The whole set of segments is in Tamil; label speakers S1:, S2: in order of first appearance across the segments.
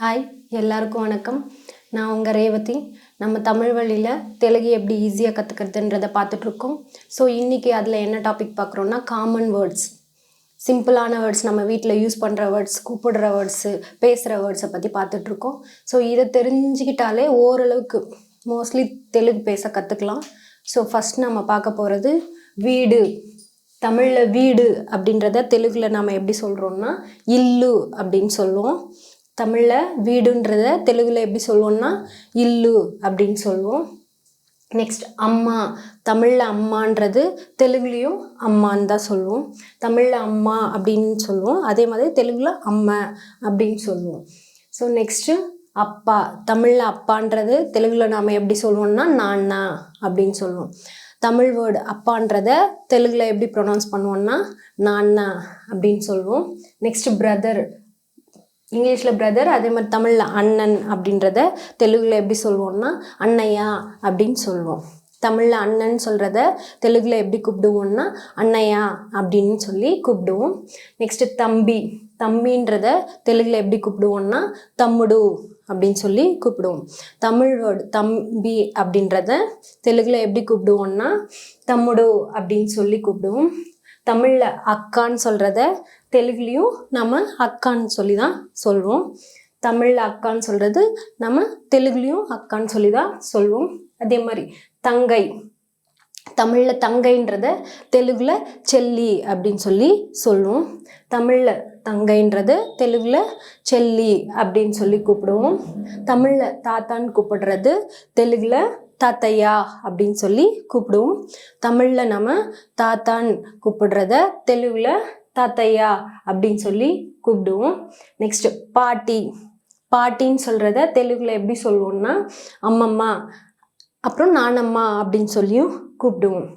S1: ஹாய் எல்லாருக்கும் வணக்கம். நான் உங்கள் ரேவதி. நம்ம தமிழ் வழியில் தெலுங்கு எப்படி ஈஸியாக கற்றுக்கிறதுன்றதை பார்த்துட்ருக்கோம். ஸோ இன்றைக்கி அதில் என்ன டாபிக் பார்க்குறோன்னா காமன் வேர்ட்ஸ் சிம்பிளான வேர்ட்ஸ் நம்ம வீட்டில் யூஸ் பண்ணுற வேர்ட்ஸ் கூப்பிடுற வேர்ட்ஸு பேசுகிற வேர்ட்ஸை பற்றி பார்த்துட்ருக்கோம். ஸோ இதை தெரிஞ்சுக்கிட்டாலே ஓரளவுக்கு மோஸ்ட்லி தெலுங்கு பேச கற்றுக்கலாம் ஸோ ஃபஸ்ட் நம்ம பார்க்க போகிறது வீடு. தமிழில் வீடு அப்படின்றத தெலுங்கில் நம்ம எப்படி சொல்கிறோம்னா இல்லு அப்படின்னு சொல்லுவோம். தமிழில் வீடுன்றத தெலுங்கில் எப்படி சொல்லுவோம்னா இல்லு அப்படின்னு சொல்லுவோம். நெக்ஸ்ட் அம்மா. தமிழில் அம்மான்றது தெலுங்குலேயும் அம்மான்னு தான் சொல்லுவோம். தமிழில் அம்மா அப்படின்னு சொல்லுவோம். அதே மாதிரி தெலுங்கில் அம்மா அப்படின்னு சொல்லுவோம். ஸோ நெக்ஸ்ட்டு அப்பா. தமிழில் அப்பான்றது தெலுங்கில் நாம் எப்படி சொல்லுவோம்னா நான்னா அப்படின்னு சொல்லுவோம். தமிழ் வேர்டு அப்பான்றத தெலுங்கில் எப்படி ப்ரொனவுன்ஸ் பண்ணுவோம்னா நான்னா அப்படின்னு சொல்லுவோம். நெக்ஸ்ட் பிரதர் இங்கிலீஷில் பிரதர் அதே மாதிரி தமிழில் அண்ணன் அப்படின்றத தெலுங்கில் எப்படி சொல்லுவோம்னா அண்ணையா அப்படின்னு சொல்லுவோம் தமிழில் அண்ணன் சொல்கிறத தெலுங்கில் எப்படி கூப்பிடுவோம்னா அண்ணையா அப்படின்னு சொல்லி கூப்பிடுவோம். நெக்ஸ்ட்டு தம்பி தம்பின்றத தெலுங்கில் எப்படி கூப்பிடுவோம்னா தம்முடு அப்படின்னு சொல்லி கூப்பிடுவோம். தமிழ் தம்பி அப்படின்றத தெலுங்கில் எப்படி கூப்பிடுவோம்னா தம்முடு அப்படின்னு சொல்லி கூப்பிடுவோம். தமிழில் அக்கான்னு சொல்கிறத தெலுங்குலேயும் நம்ம அக்கான்னு சொல்லி தான் சொல்வோம். தமிழில் அக்கான்னு சொல்கிறது நம்ம தெலுங்குலேயும் அக்கான்னு சொல்லி தான் சொல்லுவோம் அதே மாதிரி தங்கை தமிழில் தங்கைன்றத தெலுங்கில் செல்லி அப்படின்னு சொல்லி சொல்லுவோம் தமிழில் தங்கைன்றது தெலுங்கில் செல்லி அப்படின்னு சொல்லி கூப்பிடுவோம். தமிழில் தாத்தான்னு கூப்பிடுறது தெலுங்கில் தாத்தையா அப்படின்னு சொல்லி கூப்பிடுவோம். தமிழில் நம்ம தாத்தான் கூப்பிடுறத தெலுங்கில் தாத்தையா அப்படின்னு சொல்லி கூப்பிடுவோம். நெக்ஸ்ட் பாட்டி. பாட்டின்னு சொல்கிறத தெலுங்கில் எப்படி சொல்லுவோம்னா அம்மம்மா அப்புறம் நானம்மா அப்படின்னு சொல்லியும் கூப்பிடுவோம்.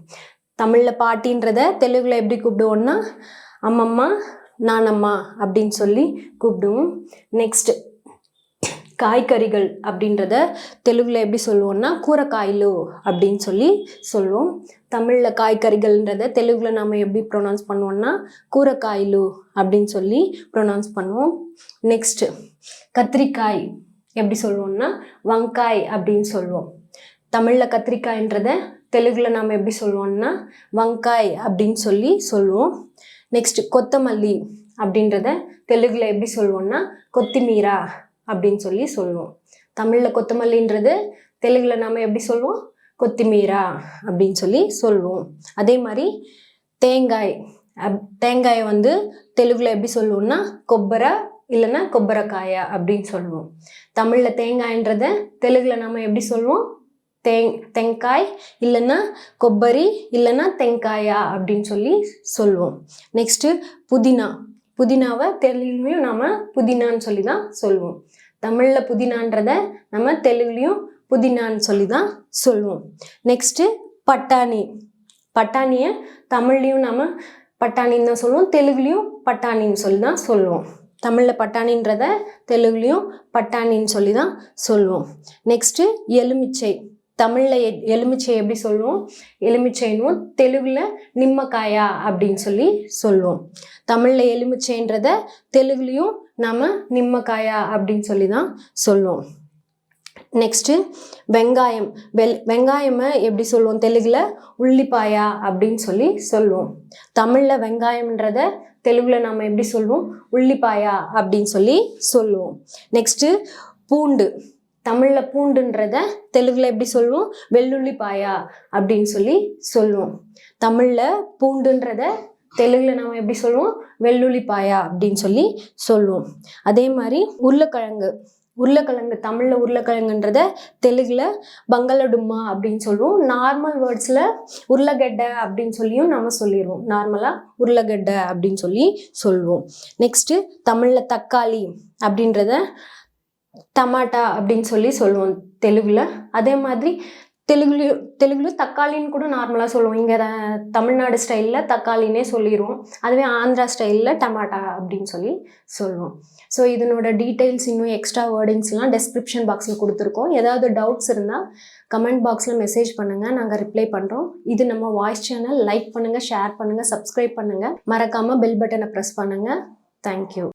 S1: தமிழில் பாட்டின்றத தெலுங்கில் எப்படி கூப்பிடுவோம்னா அம்மம்மா நானம்மா அப்படின்னு சொல்லி கூப்பிடுவோம். நெக்ஸ்ட் காய்கறிகள் அப்படின்றத தெலுங்கில் எப்படி சொல்லுவோம்னா கூரைக்காயிலு அப்படின்னு சொல்லி சொல்லுவோம் தமிழில் காய்கறிகள்ன்றத தெலுங்கில் நம்ம எப்படி ப்ரொனவுன்ஸ் பண்ணுவோம்னா கூரைக்காயிலு அப்படின்னு சொல்லி ப்ரொனவுன்ஸ் பண்ணுவோம். நெக்ஸ்ட்டு கத்திரிக்காய் எப்படி சொல்லுவோம்னா வங்காய் அப்படின்னு சொல்லுவோம் தமிழில் கத்திரிக்காய்ன்றத தெலுங்கில் நம்ம எப்படி சொல்லுவோம்னா வங்காய் அப்படின்னு சொல்லி சொல்லுவோம் நெக்ஸ்ட் கொத்தமல்லி அப்படின்றத தெலுங்கில் எப்படி சொல்லுவோம்னா கொத்திமீரா அப்படின்னு சொல்லி சொல்லுவோம். தமிழில் கொத்தமல்லின்றது தெலுங்கில் நம்ம எப்படி சொல்லுவோம்? கொத்திமீரா அப்படின்னு சொல்லி சொல்லுவோம். அதே மாதிரி தேங்காய் அப் தேங்காயை வந்து தெலுங்கில் எப்படி சொல்லுவோம்னா? கொப்பரை இல்லைன்னா கொப்பரைக்காயா அப்படின்னு சொல்லுவோம். தமிழில் தேங்காய்ன்றத தெலுங்கில் நம்ம எப்படி சொல்லுவோம்? தேங் தெங்காய் இல்லைன்னா கொப்பரி இல்லைன்னா தெங்காயா அப்படின்னு சொல்லி சொல்லுவோம். நெக்ஸ்ட்டு புதினா. புதினாவை தெலுங்குலையும் நம்ம புதினான்னு சொல்லி தான் சொல்லுவோம் தமிழில் புதினான்றத நம்ம தெலுங்குலையும் புதினான்னு சொல்லி தான் சொல்லுவோம் நெக்ஸ்ட்டு பட்டாணி. பட்டாணியை தமிழ்லையும் நம்ம பட்டாணின்னு தான் சொல்லுவோம் தெலுங்குலையும் பட்டாணின்னு சொல்லி தான் சொல்லுவோம் தமிழில் பட்டாணின்றத தெலுங்குலையும் பட்டாணின்னு சொல்லி தான் சொல்லுவோம் நெக்ஸ்ட்டு எலுமிச்சை. தமிழில் எ எலுமிச்சை எப்படி சொல்லுவோம்? எலுமிச்சைன்னு தெலுங்கில் நிம்மக்காயா அப்படின்னு சொல்லி சொல்லுவோம். தமிழில் எலுமிச்சைன்றத தெலுங்குலேயும் நம்ம நிம்மக்காயா அப்படின்னு சொல்லி தான் சொல்லுவோம். நெக்ஸ்ட்டு வெங்காயம். வெல் வெங்காயமை எப்படி சொல்லுவோம்? தெலுங்கில் உள்ளிப்பாயா அப்படின்னு சொல்லி சொல்லுவோம். தமிழில் வெங்காயம்ன்றத தெலுங்கில் நம்ம எப்படி சொல்லுவோம்? உள்ளிப்பாயா அப்படின்னு சொல்லி சொல்லுவோம். நெக்ஸ்ட்டு பூண்டு. தமிழில் பூண்டுன்றத தெலுங்கில் எப்படி சொல்லுவோம் வெள்ளுள்ளி பாயா அப்படின்னு சொல்லி சொல்லுவோம் தமிழில் பூண்டுன்றத தெலுங்கில் நம்ம எப்படி சொல்லுவோம் வெள்ளுள்ளி பாயா அப்படின்னு சொல்லி சொல்லுவோம் அதே மாதிரி உருளைக்கிழங்கு. உருளைக்கிழங்கு தமிழில் உருளைக்கிழங்குன்றத தெலுங்கில் பங்களடுமா அப்படின்னு சொல்லுவோம் நார்மல் வேர்ட்ஸில் உருளைக்கெட்டை அப்படின்னு சொல்லியும் நம்ம சொல்லிடுவோம். நார்மலாக உருளைக்கெட்டை அப்படின்னு சொல்லி சொல்லுவோம் நெக்ஸ்ட்டு தமிழில் தக்காளி அப்படின்றத டமாட்டா அப்படின்னு சொல்லி சொல்லுவோம் தெலுங்கில். அதே மாதிரி தெலுங்குலையும் தெலுங்குலையும் தக்காளின்னு கூட நார்மலாக சொல்லுவோம். இங்கே தமிழ்நாடு ஸ்டைலில் தக்காளின்னே சொல்லிடுவோம் அதுவே ஆந்திரா ஸ்டைலில் டமாட்டா அப்படின்னு சொல்லி சொல்லுவோம். ஸோ இதனோட டீட்டெயில்ஸ் இன்னும் எக்ஸ்ட்ரா வேர்டிங்ஸ்லாம் டெஸ்கிரிப்ஷன் பாக்ஸில் கொடுத்துருக்கோம். ஏதாவது டவுட்ஸ் இருந்தால் கமெண்ட் பாக்ஸில் மெசேஜ் பண்ணுங்கள் நாங்கள் ரிப்ளை பண்ணுறோம் இது நம்ம வாய்ஸ் சேனல் லைக் பண்ணுங்கள் ஷேர் பண்ணுங்கள் சப்ஸ்கிரைப் பண்ணுங்கள் மறக்காமல் பெல் பட்டனை ப்ரெஸ் பண்ணுங்கள் தேங்க்யூ